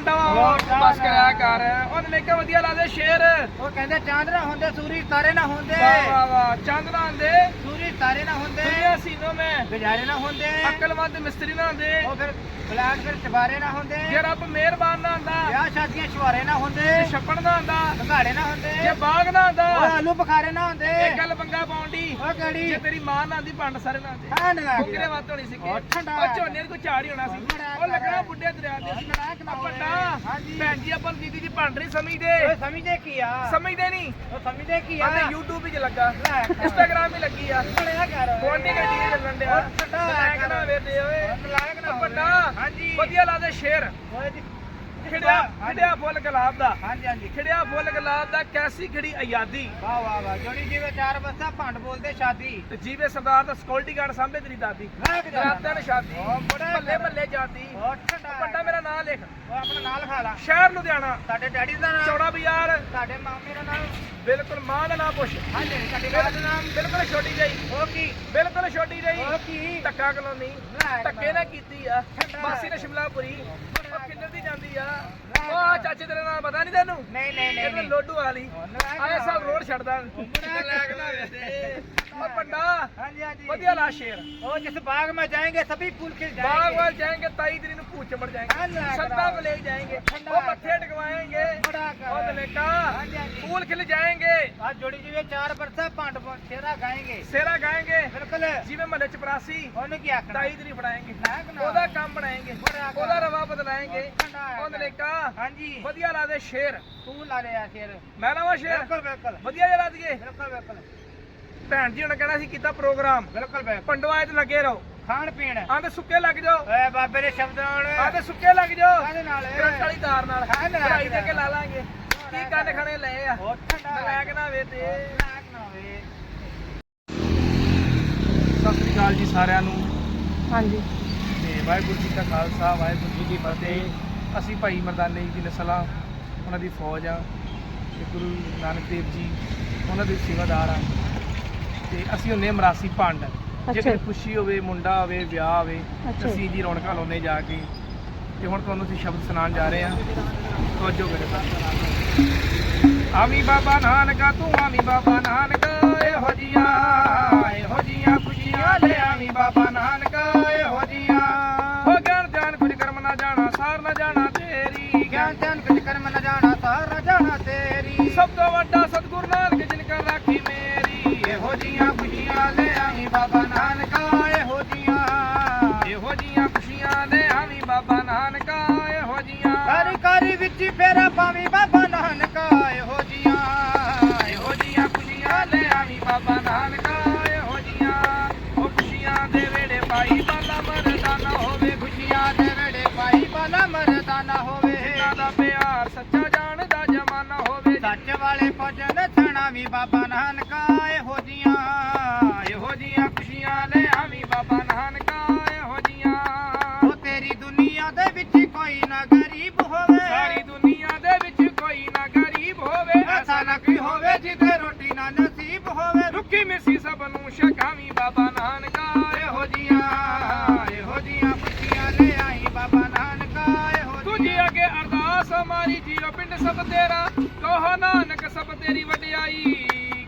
ਬਸ ਨਾ। ਕਰਿਆ ਕਰ ਉਹ ਨੇਕਾ ਵਧੀਆ ਲੱਗਦੇ ਸ਼ੇਰ। ਉਹ ਕਹਿੰਦੇ ਚਾਂਦ ਨਾ ਹੁੰਦੇ ਸੂਰੀ ਤਾਰੇ ਨਾ ਹੁੰਦੇ। ਵਾਹ ਵਾਹ ਵਾਹ। ਚੰਦਰਾਂ ਦੇ ਸੂਰੀ ਤਾਰੇ ਨਾ ਹੁੰਦੇ। ਦੁਨੀਆ ਸੀਨੋ ਮੈਂ। ਗੁਜ਼ਾਰੇ ਨਾ ਹੁੰਦੇ। ਅਕਲਮੰਦ ਮਿਸਤਰੀ ਨਾ ਹੁੰਦੇ। ਉਹ ਫਿਰ ਬਲਾਕ ਫਿਰ ਚਬਾਰੇ ਨਾ ਹੁੰਦੇ। ਜੇ ਰੱਬ ਮਿਹਰਬਾਨ ਨਾ ਹੁੰਦਾ। ਵਿਆਹ ਸ਼ਾਦੀਆਂ ਸ਼ਵਾਰੇ ਨਾ ਹੁੰਦੇ। ਛੱਪਣ ਨਾ ਹੁੰਦਾ। ਘਾੜੇ ਨਾ ਹੁੰਦੇ। ਜੇ ਬਾਗ ਨਾ ਹੁੰਦਾ। ਉਹ ਆਲੂ ਬੁਖਾਰੇ ਨਾ ਹੁੰਦੇ। ਇਹ ਗੱਲ ਪੰਗਾ ਪਾਉਂਦੀ ਉਹ ਕਿਹੜੀ? ਜੇ ਤੇਰੀ ਮਾਂ ਨਾ ਆਂਦੀ ਪੰਡ ਸਾਰੇ ਨਾ ਆਂਦੇ ਹਾਂ ਨਾ ਬੁੱਕਰੇ ਵੱਤ ਹੋਣੀ ਸੀ ਉਹ ਠੰਡਾ। ਉਹ ਝੋਨੇ ਨੂੰ ਝਾੜ ਹੀ ਹੋਣਾ ਸੀ। ਉਹ ਲੱਗਣਾ ਬੁੱਢੇ ਦਰਿਆ ਦੇ ਸੀ। ਹੋਵੇ। ਵੱਡਾ ਹਾਂਜੀ। ਭੈਣ ਜੀ ਆਪਾਂ ਦੀਦੀ ਜੀ ਭੰਡ ਨਹੀਂ ਸਮਝਦੇ। ਓਏ ਸਮਝਦੇ ਕੀ ਆ? ਸਮਝਦੇ ਨਹੀਂ। ਉਹ ਸਮਝਦੇ ਕੀ ਆ? ਆਂਦੇ YouTube ਵਿੱਚ ਲੱਗਾ। Instagram ਹੀ ਲੱਗੀ ਆ। ਕਰ ਦੀ ਗੱਡੀ ਚੱਲਣ ਡਿਆ। ਨਾ ਵੇਦੇ ਓਏ ਨਾ। ਵੱਡਾ ਹਾਂਜੀ ਵਧੀਆ ਲੱਗਦੇ ਸ਼ੇਰ। ਓਏ ਜੀ। ਖਿੜਿਆ। ਖਿੜਿਆ ਫੁੱਲ ਗੁਲਾਬ ਦਾ। ਹਾਂਜੀ ਹਾਂਜੀ। ਖਿੜਿਆ ਫੁੱਲ ਗੁਲਾਬ ਦਾ ਕੈਸੀ ਖੜੀ ਆਜ਼ਾਦੀ? ਵਾਹ ਵਾਹ ਵਾਹ। ਜੋੜੀ ਜਿਵੇਂ ਚਾਰ ਬੱਸਾਂ ਭੰਡ ਬੋਲਦੇ ਸ਼ਾਦੀ। ਤੇ ਜੀਵੇ ਸਰਦਾਰ ਦਾ ਸਕਿਉਰਟੀ ਗਾਰਡ ਸਾਹਮਣੇ ਤੇਰੀ ਦਾਦੀ। ਲੱਗ ਜਾ ਰਾਤਾਂ ਸ਼ਾਦੀ। ਉਹ ਬੜਾ ਮੱਲੇ ਮੱਲੇ ਜਾਂਦੀ ਉਹ ਠੰਡਾ ਵੱਡਾ ਮੇਰਾ ਨਾਂ ਲਿਖ। ਉਹ ਆਪਣਾ ਨਾਲ ਖਾ ਲਾ। ਸ਼ਹਿਰ ਲੁਧਿਆਣਾ। ਸਾਡੇ ਡੈਡੀ ਦਾ ਨਾਮ ਚੌੜਾ ਬਾਜ਼ਾਰ। ਸਾਡੇ ਮਾਮੇ ਦਾ ਨਾਮ ਬਿਲਕੁਲ ਮਾਂ ਦਾ ਨਾਮ ਪੁੱਛ। ਹਾਂਜੀ ਸਾਡੇ ਮਾਂ ਦਾ ਨਾਮ ਬਿਲਕੁਲ ਛੋਟੀ ਉਹ ਕੀ? ਬਿਲਕੁਲ ਛੋਟੀ ਉਹ ਕੀ? ਧੱਕਾ ਕਲੋਨੀ। ਧੱਕੇ ਨਾ ਕੀਤੀ ਆ। ਮਾਸੀ ਨੇ ਸ਼ਿਮਲਾਪੁਰੀ। ਜਾ। ਓ ਚਾਚੇ ਪਤਾ ਨਹੀਂ ਤੈਨੂੰ? ਨਹੀਂ ਨਹੀਂ ਨਹੀਂ ਵਾਲੀ ਆਏ ਰੋਡ ਛੱਡਦਾ। ਵਧੀਆ ਲਾ ਸ਼ੇਰ। ਬਾਗ ਮੈਂ ਜਾਏਗੇ ਸਭੀ ਫੁੱਲ ਖਿਲ ਜਾਏਗੇ। ਬਾਗ ਵਾਲ ਜਾਏਗੇ ਤਾਈ ਤੇਰੀ ਨੂੰ ਭੂਚ ਚਮੜ ਜਾਏਗੇ। ਸੱਤਾ ਬਲੇ ਜਾਏਗੇ। ਓ बेटा फूल खिल जाएंगे आज जोड़ी जी में चार बरसा पांड सेरा गाएंगे सेरा गाएंगे बिल्कुल जीवे मले चपरासी ओने की आखर ताई दरी फड़ाएंगे ओदा काम बनाएंगे ओदा रवा बदलाएंगे ओन लेका हां जी बढ़िया ला दे शेर तू ला दे यार शेर मैं लावा शेर बिल्कुल बिल्कुल बढ़िया जला दिए बिल्कुल बिल्कुल ਭੈਣ ਜੀ ਹੁਣ ਕਹਿਣਾ ਸੀ ਕੀਤਾ ਪ੍ਰੋਗਰਾਮ ਬਿਲਕੁਲ ਬੈ ਪੰਡਵਾ ਚ ਲੱਗੇ ਰਹੋ ਖਾਣ ਪੀਣ ਆਂਦੇ ਸੁੱਕੇ ਲੱਗ ਜਾਓ ਓਏ ਬਾਬੇ ਦੇ ਸ਼ਬਦ ਨਾਲ ਆਂਦੇ ਸੁੱਕੇ ਲੱਗ ਜਾਓ ਕਾਹਦੇ ਨਾਲ ਕਰੰਟ ਵਾਲੀ ਤਾਰ ਨਾਲ ਹਾਂ ਲੜਾਈ ਦੇ ਕੇ ਲਾ ਲਾਂਗੇ ਕੀ ਕੰਨ ਖਣੇ ਲਏ ਆ? ਨਲਾਇਕ ਨਾ ਵੇ ਤੇ। ਨਾ ਸਤਿ ਸ੍ਰੀ ਅਕਾਲ ਜੀ ਸਾਰਿਆਂ ਨੂੰ। ਹਾਂਜੀ। ਤੇ ਵਾਹਿਗੁਰੂ ਜੀ ਕਾ ਖਾਲਸਾ ਵਾਹਿਗੁਰੂ ਜੀ ਕੀ ਫਤਿਹ। ਅਸੀਂ ਭਾਈ ਮਰਦਾਨੇ ਜੀ ਦੀ ਨਸਲਾਂ ਉਹਨਾਂ ਦੀ ਫੌਜ ਆ। ਤੇ ਗੁਰੂ ਨਾਨਕ ਦੇਵ ਜੀ ਉਹਨਾਂ ਦੇ ਸੇਵਾਦਾਰ ਆ। ਤੇ ਅਸੀਂ ਹੁੰਨੇ ਮਰਾਸੀ ਭੰਡ। ਜੇ। ਕੋਈ ਖੁਸ਼ੀ ਹੋਵੇ ਮੁੰਡਾ ਹੋਵੇ ਵਿਆਹ ਹੋਵੇ ਅਸੀਂ ਜੀ ਰੌਣਕਾਂ ਲਾਉਂਦੇ ਜਾ ਕੇ। ਤੇ ਹੁਣ ਤੁਹਾਨੂੰ ਅਸੀਂ ਸ਼ਬਦ ਸੁਣਾਉਣ ਜਾ ਰਹੇ ਹਾਂ। ਤਵੱਜੋ ਕਰੋ ਆਮੀ ਬਾਬਾ ਨਾਨਕਾ ਤੂੰ ਆਮੀ ਬਾਬਾ ਨਾਨਕਾ ਇਹੋ ਜੀਆਂ ਇਹੋ ਜੀਆਂ ਖੁਸ਼ੀਆਂ ਲੈ ਆਮੀ ਬਾਬਾ ਨਾਨਕਾ ਇਹੋ ਜੀਆਂ। ਹੋ ਗਿਆਨ ਜਾਣ ਕੁਝ ਕਰਮ ਨਾ ਜਾਣਾ ਸਾਰ ਨਾ ਜਾਣਾ ਤੇਰੀ। ਗਿਆਨ ਧਿਆਨ ਕੁਝ ਕਰਮ ਨਾ ਜਾਣਾ ਸਾਰਾ ਜਾਣਾ ਤੇਰੀ। ਸਭ ਤੋਂ ਵੱਡਾ ਸਤਿਗੁਰ ਨਾਨਕ ਜਿਨ ਕਰ ਰਾਖੀ ਮੇਰੀ। ਇਹੋ ਜੀਆਂ ਖੁਸ਼ੀਆਂ ਲੈ ਆਮੀ ਬਾਬਾ ਹੀ ਫੇਰਾ ਪਾਵੀ ਬਾਬਾ ਨਾਨਕਾ ਇਹੋ ਜੀਆਂ ਇਹੋ ਜੀਆਂ ਖੁਸ਼ੀਆਂ ਲੈ ਆਵੀਂ ਬਾਬਾ ਨਾਨਕਾ ਇਹੋ ਜੀਆਂ। ਉਹ ਖੁਸ਼ੀਆਂ ਦੇ ਵੇੜੇ ਪਾਈ ਬਾਲਾ ਮਰਦਾਨਾ ਹੋਵੇ ਖੁਸ਼ੀਆਂ ਦੇ ਵੇੜੇ ਪਾਈ ਬਾਲਾ ਮਰਦਾਨਾ ਹੋਵੇ। ਜਿਨ੍ਹਾਂ ਦਾ ਪਿਆਰ ਸੱਚਾ ਜਾਣਦਾ ਜਮਾਨਾ ਹੋਵੇ। ਸੱਚ ਵਾਲੇ ਭਜਨ ਥਣਾ ਵੀ ਬਾਬਾ ਨਾਨਕਾ ਇਹੋ ਜੀਆਂ ਇਹੋ ਜੀਆਂ ਖੁਸ਼ੀਆਂ ਲੈ ਆਵੀਂ ਬਾਬਾ ਨਾਨਕਾ ਇਹੋ ਜੀਆਂ। ਉਹ ਤੇਰੀ ਦੁਨੀਆ ਦੇ ਵਿੱਚ ਕੋਈ ਨਾ ਗਰੀਬ ਹੋਵੇ। ਜਿਹਦੇ ਰੋਟੀ ਨਾ ਨਸੀਬ ਹੋਵੇ ਰੁੱਖੀ ਮਿੱਸੀ ਸਭ ਨੂੰ ਛਕਾਵੀਂ ਬਾਬਾ ਨਾਨਕਾ ਇਹੋ ਜੀਆਂ ਇਹੋ ਜੀਆਂ ਖੁਸ਼ੀਆਂ ਲੈ ਆਈ। ਬਾਬਾ ਨਾਨਕਾ ਇਹੋ ਤੁਝੇ ਅੱਗੇ ਅਰਦਾਸ ਹਮਾਰੀ ਜੀਓ ਪਿੰਡ ਸਭ ਤੇਰਾ। ਕਹੋ ਨਾਨਕ ਸਭ ਤੇਰੀ ਵਡਿਆਈ।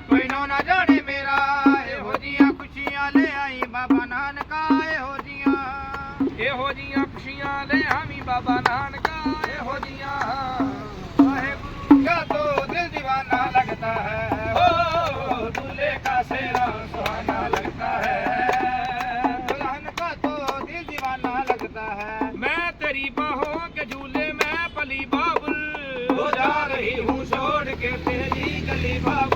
ਕੋਈ ਨੋ ਨਾ ਜਾਣੇ ਮੇਰਾ ਇਹੋ ਜੀਆਂ ਖੁਸ਼ੀਆਂ ਲੈ ਆਈ। ਬਾਬਾ ਨਾਨਕਾ ਇਹੋ ਜੀਆਂ। ਇਹੋ ਜੀਆਂ ਖੁਸ਼ੀਆਂ ਲੈ ਆਵੀਂ। ਬਾਬਾ ਨਾਨਕਾ ਇਹੋ ਜੀਆਂ। गली बाबुल हो जा रही हूँ छोड़ के तेरी गली बाबुल